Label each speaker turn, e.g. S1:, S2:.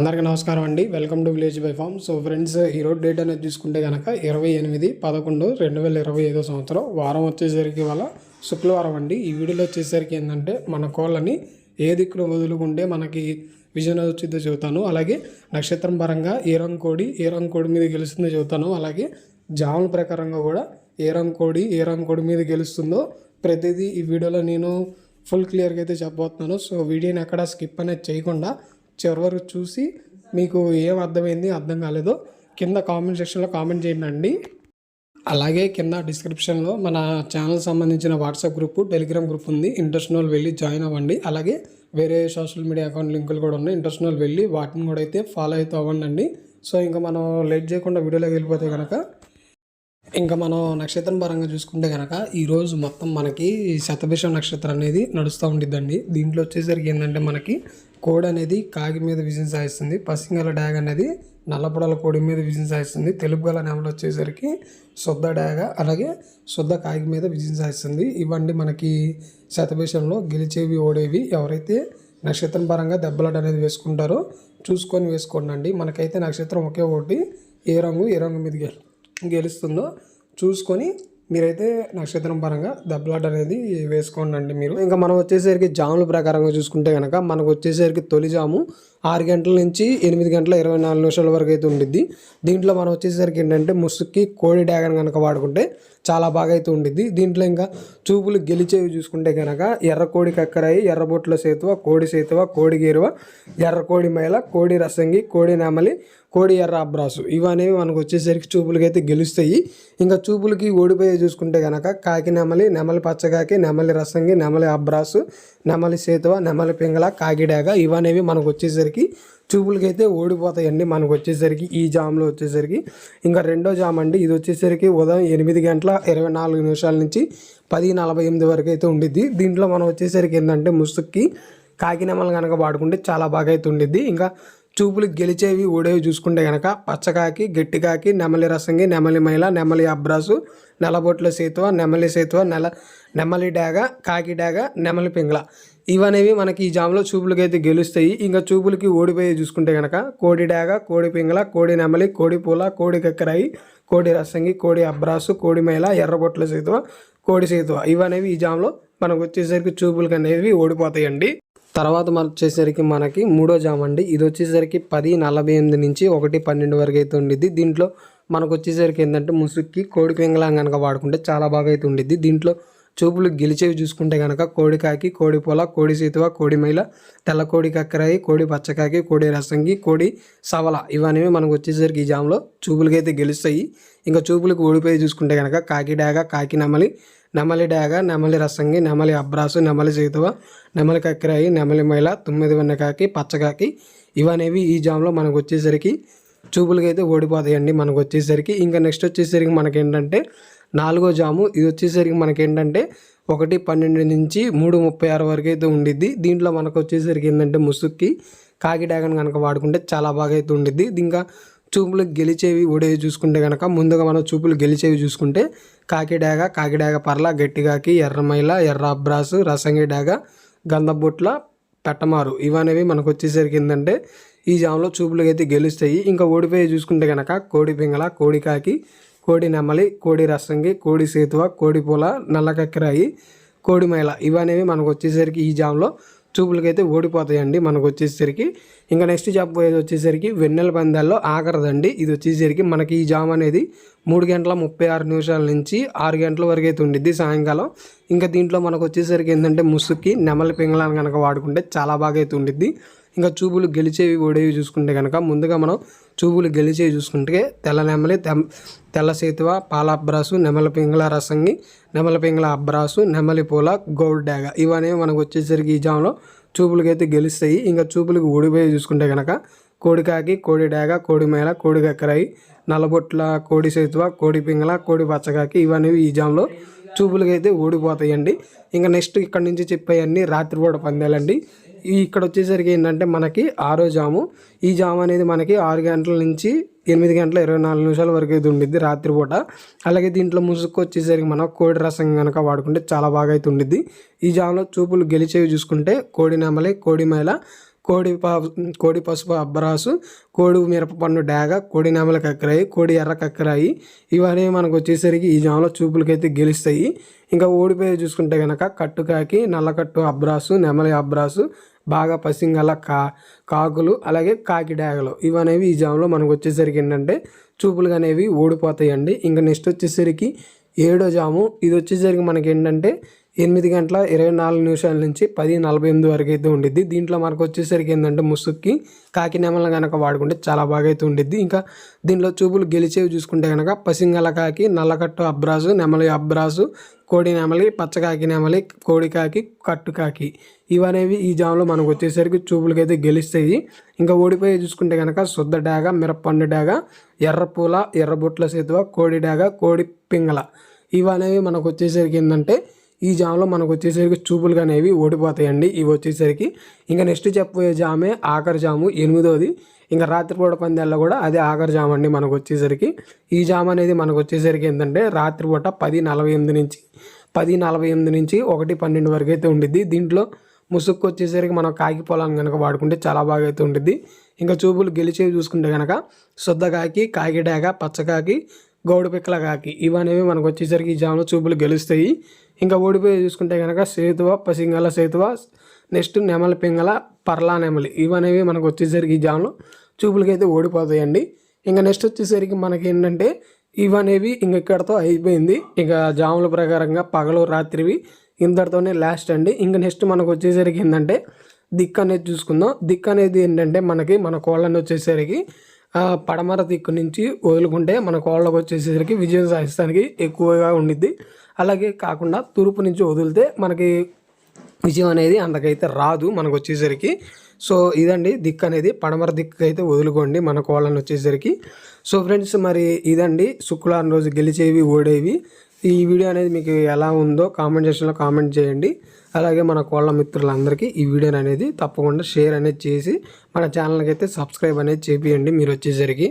S1: అందరికీ నమస్కారం అండి. Welcome to village by farm so friends ఈరోజు డేట్ అనేది చూసుకుంటే కనుక ఇరవై ఎనిమిది పదకొండు రెండు వేల ఇరవై ఐదో సంవత్సరం వారం వచ్చేసరికి వాళ్ళ శుక్రవారం అండి. ఈ వీడియోలో వచ్చేసరికి ఏంటంటే మన కోళ్ళని ఏ దిక్కును వదులుకుంటే మనకి విజయం వచ్చిందో చెబుతాను. అలాగే నక్షత్రం పరంగా ఏ రంగు కోడి ఏ రంగు కోడి మీద గెలుస్తుందో చెబుతాను. అలాగే జాముల ప్రకారంగా కూడా ఏ రంగు కోడి ఏ రంగు కోడి మీద గెలుస్తుందో ప్రతిదీ ఈ వీడియోలో నేను ఫుల్ క్లియర్గా అయితే చెప్పబోతున్నాను. సో వీడియోని ఎక్కడ స్కిప్ అనేది చేయకుండా చివరి వరకు చూసి మీకు ఏం అర్థమైంది అర్థం కాలేదో కింద కామెంట్ సెక్షన్లో కామెంట్ చేయండి. అండి అలాగే కింద డిస్క్రిప్షన్లో మన ఛానల్ సంబంధించిన వాట్సాప్ గ్రూప్ టెలిగ్రామ్ గ్రూప్ ఉంది. ఇంట్రెస్ట్ వెళ్ళి జాయిన్ అవ్వండి. అలాగే వేరే సోషల్ మీడియా అకౌంట్ లింకులు కూడా ఉన్నాయి. ఇంట్రెస్ట్ వెళ్ళి వాటిని కూడా అయితే ఫాలో అవుతూ అవ్వండి సో ఇంకా మనం లేట్ చేయకుండా వీడియోలోకి వెళ్ళిపోతే కనుక ఇంకా మనం నక్షత్రం పరంగా చూసుకుంటే కనుక ఈరోజు మొత్తం మనకి శతభిషం నక్షత్రం అనేది నడుస్తూ ఉండిద్దండి. దీంట్లో వచ్చేసరికి ఏంటంటే మనకి కోడి అనేది కాగి మీద విజయం సాధిస్తుంది. పసింగల డ్యాగ్ అనేది నల్లపొడల కోడి మీద విజయం సాధిస్తుంది. తెలుపు గల నెమలు వచ్చేసరికి శుద్ధ డ్యాగ అలాగే శుద్ధ కాగి మీద విజయం సాధిస్తుంది. ఇవన్నీ మనకి శతభిషంలో గెలిచేవి ఓడేవి ఎవరైతే నక్షత్రం పరంగా దెబ్బలాట అనేది వేసుకుంటారో చూసుకొని వేసుకోండి మనకైతే నక్షత్రం ఒకే ఒకటి ఏ రంగు ఏ రంగు మీద గెలు గెలుస్తుందో చూసుకొని మీరైతే నక్షత్రం పరంగా దెబ్బలాట అనేది వేసుకోండి మీరు. ఇంకా మనం వచ్చేసరికి జాముల ప్రకారంగా చూసుకుంటే కనుక మనకు వచ్చేసరికి తొలి జాము ఆరు గంటల నుంచి ఎనిమిది గంటల ఇరవై నాలుగు నిమిషాల వరకు అయితే ఉండిద్ది. దీంట్లో మనం వచ్చేసరికి ఏంటంటే ముసుక్కి కోడి డ్యాగన్ కనుక వాడుకుంటే చాలా బాగా అయితే ఉండిద్ది. దీంట్లో ఇంకా చూపులు గెలిచేవి చూసుకుంటే కనుక ఎర్ర కోడి కక్కరాయి ఎర్రబొట్ల సేతువ కోడి సేతువ కోడి గేరువ ఎర్ర కోడి మైల కోడి రసంగి కోడి నెమలి కోడి ఎర్ర అబ్రాసు. ఇవనేవి మనకు వచ్చేసరికి చూపులకి అయితే గెలుస్తాయి. ఇంకా చూపులకి ఓడిపోయే చూసుకుంటే కనుక కాకి నెమలి నెమలి పచ్చకాకి నెమలి రసంగి నెమలి అబ్రాసు నెమలి సేతువ నెమలి పింగళ కాకిడాగ ఇవనేవి మనకు వచ్చేసరికి చూపులకి అయితే ఓడిపోతాయండి మనకు వచ్చేసరికి ఈ జామ్లో వచ్చేసరికి. ఇంకా రెండో జామ్ అండి. ఇది వచ్చేసరికి ఉదయం ఎనిమిది గంటల ఇరవై నాలుగు నిమిషాల నుంచి పది నలభై ఎనిమిది వరకు అయితే ఉండిద్ది. దీంట్లో మనం వచ్చేసరికి ఏంటంటే ముసుక్కి కాకినెమలు కనుక వాడుకుంటే చాలా బాగా అయితే ఉండిద్ది. ఇంకా చూపులు గెలిచేవి ఓడేవి చూసుకుంటే కనుక పచ్చకాకి గట్టికాకి నెమలి రసంగి నెమలి మైల నెమలి అబ్రాసు నెలబొట్ల సేతువ నెమలి సేతువ నెల నెమలి డాగ కాకి డాగ నెమలి పింగళ. ఇవనేవి మనకి ఈ జామ్లో చూపులకి అయితే గెలుస్తాయి. ఇంకా చూపులకి ఓడిపోయి చూసుకుంటే కనుక కోడి డాగ కోడి పింగళ కోడి నెమలి కోడి పూల కోడి కక్కరాయి కోడి రసంగి కోడి అబ్రాసు కోడి మేళ ఎర్రబొట్ల సేతువ కోడి సేతువ. ఇవనేవి ఈ జామ్లో మనకు వచ్చేసరికి చూపులకి అనేవి ఓడిపోతాయండి. తర్వాత మన వచ్చేసరికి మనకి మూడో జామ్ అండి. ఇది వచ్చేసరికి పది నలభై ఎనిమిది నుంచి ఒకటి పన్నెండు వరకు అయితే ఉండిద్ది. దీంట్లో మనకు వచ్చేసరికి ఏంటంటే ముసుక్కి కోడి పింగళం కనుక వాడుకుంటే చాలా బాగా అయితే ఉండిద్ది. దీంట్లో చూపులు గెలిచేవి చూసుకుంటే కనుక కోడికాకి కోడి పొల కోడి సీతువ కోడి మైల తెల్ల కోడి కక్కరాయి కోడి పచ్చకాకి కోడి రసంగి కోడి సవల ఇవన్నీ మనకు వచ్చేసరికి ఈ జామ్లో చూపులకి అయితే గెలుస్తాయి. ఇంకా చూపులకు ఓడిపోయి చూసుకుంటే కనుక కాకి డాగ కాకి నెమలి నెమలి డాగ నెమలి రసంగి నెమలి అబ్రాసు నెమలి సీతువ నెమలి కక్కరాయి నెమలి మైల తొమ్మిది వెన్నకాకి పచ్చకాకి ఇవనేవి ఈ జామ్లో మనకు వచ్చేసరికి చూపులకి అయితే ఓడిపోతాయండి మనకు వచ్చేసరికి. ఇంకా నెక్స్ట్ వచ్చేసరికి మనకేంటంటే నాలుగో జాము. ఇది వచ్చేసరికి మనకేంటంటే ఒకటి పన్నెండు నుంచి మూడు ముప్పై ఆరు వరకు అయితే ఉండిద్ది. దీంట్లో మనకు వచ్చేసరికి ఏంటంటే ముసుక్కి కాకి డ్యాగన్ కనుక వాడుకుంటే చాలా బాగా అయితే ఉండిద్ది. ఇంకా చూపులు గెలిచేవి ఓడేవి చూసుకుంటే కనుక ముందుగా మనం చూపులు గెలిచేవి చూసుకుంటే కాకి డాగ కాకి డాగ పర్ల గట్టిగాకి ఎర్రమైల ఎర్ర అబ్రాసు రసంగి డాగ గంధబొట్ల పెట్టమారు. ఇవనేవి మనకు వచ్చేసరికి ఏంటంటే ఈ జామ్లో చూపులకి అయితే గెలుస్తాయి. ఇంకా ఓడిపోయి చూసుకుంటే కనుక కోడి పింగళ కోడి కాకి కోడి నెమలి కోడి రసంగి కోడి సేతువ కోడి పూల నల్లకక్కరాయి కోడి మైల ఇవనేవి మనకు వచ్చేసరికి ఈ జామ్లో చూపులకైతే ఓడిపోతాయండి మనకు వచ్చేసరికి ఇంకా నెక్స్ట్ చెప్పబోయేది వచ్చేసరికి వెన్నెల పందాల్లో ఆఖరదండి ఇది వచ్చేసరికి మనకి ఈ జామ్ అనేది మూడు గంటల ముప్పై ఆరు నిమిషాల నుంచి ఆరు గంటల వరకు అయితే ఉండిద్ది సాయంకాలం. ఇంకా దీంట్లో మనకు వచ్చేసరికి ఏంటంటే ముసుక్కి నెమలి పింగళాన్ని కనుక వాడుకుంటే చాలా బాగా అయితే ఉండిద్ది. ఇంకా చూపులు గెలిచేవి ఓడేవి చూసుకుంటే కనుక ముందుగా మనం చూపులు గెలిచే చూసుకుంటే తెల్ల నెమలి తెల్ల సేతువ పాల అబ్రాసు నెమల పింగళ రసంగి నెమల పింగళ అబ్రాసు నెమలి పూల గోల్డ్ డాగ ఇవన్నీ మనకు వచ్చేసరికి ఈ జామ్లో చూపులకైతే గెలుస్తాయి. ఇంకా చూపులకు ఓడిపోయి చూసుకుంటే కనుక కోడికాకి కోడి డాగ కోడి మేళ కోడి కక్కరాయి నల్లబొట్ల కోడి సేతువ కోడి పింగళ కోడి పచ్చకాకి ఇవన్నీ ఈ జామ్లో చూపులకైతే ఓడిపోతాయండి. ఇంకా నెక్స్ట్ ఇక్కడ నుంచి చెప్పేవన్నీ రాత్రిపూట పందాలండి. ఇక్కడ వచ్చేసరికి ఏంటంటే మనకి ఆరో జాము. ఈ జాము అనేది మనకి ఆరు గంటల నుంచి ఎనిమిది గంటల ఇరవై నాలుగు నిమిషాల వరకు అయితే ఉండిద్ది రాత్రిపూట. అలాగే దీంట్లో ముసుగు వచ్చేసరికి మనం కోడి రసం కనుక వాడుకుంటే చాలా బాగా అయితే ఉండిద్ది. ఈ జాములో చూపులు గెలిచేవి చూసుకుంటే కోడి నెమలి కోడి మేళ కోడి పా కోడి పసుపు అబ్బరాసు కోడి మిరపపన్ను డాగ కోడి నెమల కక్కరాయి కోడి ఎర్ర కక్కరాయి ఇవన్నీ మనకు వచ్చేసరికి ఈ జామలో చూపులకైతే గెలుస్తాయి. ఇంకా ఓడిపోయి చూసుకుంటే కనుక కట్టుకాకి నల్లకట్టు అబ్రాసు నెమలి అబ్రాసు బాగా పసింగల కా కాకులు అలాగే కాకి డాగలు. ఇవనేవి ఈ జామలో మనకు వచ్చేసరికి ఏంటంటే చూపులు అనేవి ఓడిపోతాయండి ఇంకా నెక్స్ట్ వచ్చేసరికి ఏడో జాము. ఇది వచ్చేసరికి మనకి ఏంటంటే ఎనిమిది గంటల ఇరవై నాలుగు నిమిషాల నుంచి పది నలభై ఎనిమిది వరకు అయితే ఉండిద్ది. దీంట్లో మనకు వచ్చేసరికి ఏంటంటే ముసుక్కి కాకి కనుక వాడుకుంటే చాలా బాగా అయితే ఉండిద్ది. ఇంకా దీంట్లో చూపులు గెలిచేవి చూసుకుంటే కనుక పసింగల కాకి నల్లకట్టు అబ్రాజు నెమలి అబ్రాసు కోడి నెమలి పచ్చకాకి నెమలి కోడి కాకి కట్టు కాకి ఇవనేవి ఈ జామ్లో మనకు వచ్చేసరికి చూపులకైతే గెలుస్తాయి. ఇంకా ఓడిపోయి చూసుకుంటే కనుక శుద్ధ డాగ మిరపండు డాగ ఎర్రపూల ఎర్రబుట్ల సేతువ కోడి డాగ కోడి పింగళ ఇవనేవి మనకు వచ్చేసరికి ఏంటంటే ఈ జామ్లో మనకు వచ్చేసరికి చూపులు అనేవి ఓడిపోతాయండి. ఇవి వచ్చేసరికి ఇంకా నెక్స్ట్ చెప్పబోయే జామే ఆఖరి జాము ఎనిమిదోది. ఇంకా రాత్రిపూట పందాల్లో కూడా అదే ఆఖరి జామ్ అండి మనకు వచ్చేసరికి. ఈ జామ్ అనేది మనకు వచ్చేసరికి ఏంటంటే రాత్రిపూట పది నలభై ఎనిమిది నుంచి పది నలభై ఎనిమిది నుంచి ఒకటి పన్నెండు వరకు అయితే ఉండిద్ది. దీంట్లో ముసుక్కు వచ్చేసరికి మనం కాకి పొలాన్ని కనుక వాడుకుంటే చాలా బాగా అయితే ఉంటుంది ఇంకా చూపులు గెలిచేవి చూసుకుంటే కనుక శుద్ధకాకి కాకిడాక పచ్చకాకి గౌడు పిక్కల కాకి. ఇవనేవి మనకు వచ్చేసరికి ఈ జాములో చూపులు గెలుస్తాయి. ఇంకా ఓడిపోయి చూసుకుంటే కనుక సేతువ పసింగల సేతువ నెక్స్ట్ నెమలి పింగల పర్లా నెమలి. ఇవనేవి మనకు వచ్చేసరికి ఈ జాములో చూపులకైతే ఓడిపోతాయండి. ఇంకా నెక్స్ట్ వచ్చేసరికి మనకి ఏంటంటే ఇవనేవి ఇంక ఇక్కడతో అయిపోయింది. ఇంకా జాముల ప్రకారంగా పగలు రాత్రివి ఇంతటితోనే లాస్ట్ అండి. ఇంకా నెక్స్ట్ మనకు వచ్చేసరికి ఏంటంటే దిక్కు అనేది చూసుకుందాం. దిక్కు అనేది ఏంటంటే మనకి మన కోళ్ళని వచ్చేసరికి పడమర దిక్కు నుంచి వదులుకుంటే మన కోళ్ళకు వచ్చేసరికి విజయం సాధిస్తానికి ఎక్కువగా ఉండిద్ది. అలాగే కాకుండా తూర్పు నుంచి వదిలితే మనకి విజయం అనేది అంతకైతే రాదు మనకు వచ్చేసరికి. సో ఇదండి దిక్కు అనేది. పడమర దిక్కు అయితే వదులుకోండి మన కోళ్ళని వచ్చేసరికి. సో ఫ్రెండ్స్ మరి ఇదండి. శుక్రవారం రోజు గెలిచేవి ఓడేవి. ఈ వీడియో అనేది మీకు ఎలా ఉందో కామెంట్ సెక్షన్లో కామెంట్ చేయండి. అలాగే మన కోళ్ళ మిత్రులందరికీ ఈ వీడియోని అనేది తప్పకుండా షేర్ అనేది చేసి మన ఛానల్కి అయితే సబ్స్క్రైబ్ అనేది చేపియండి. మీరు వచ్చేసరికి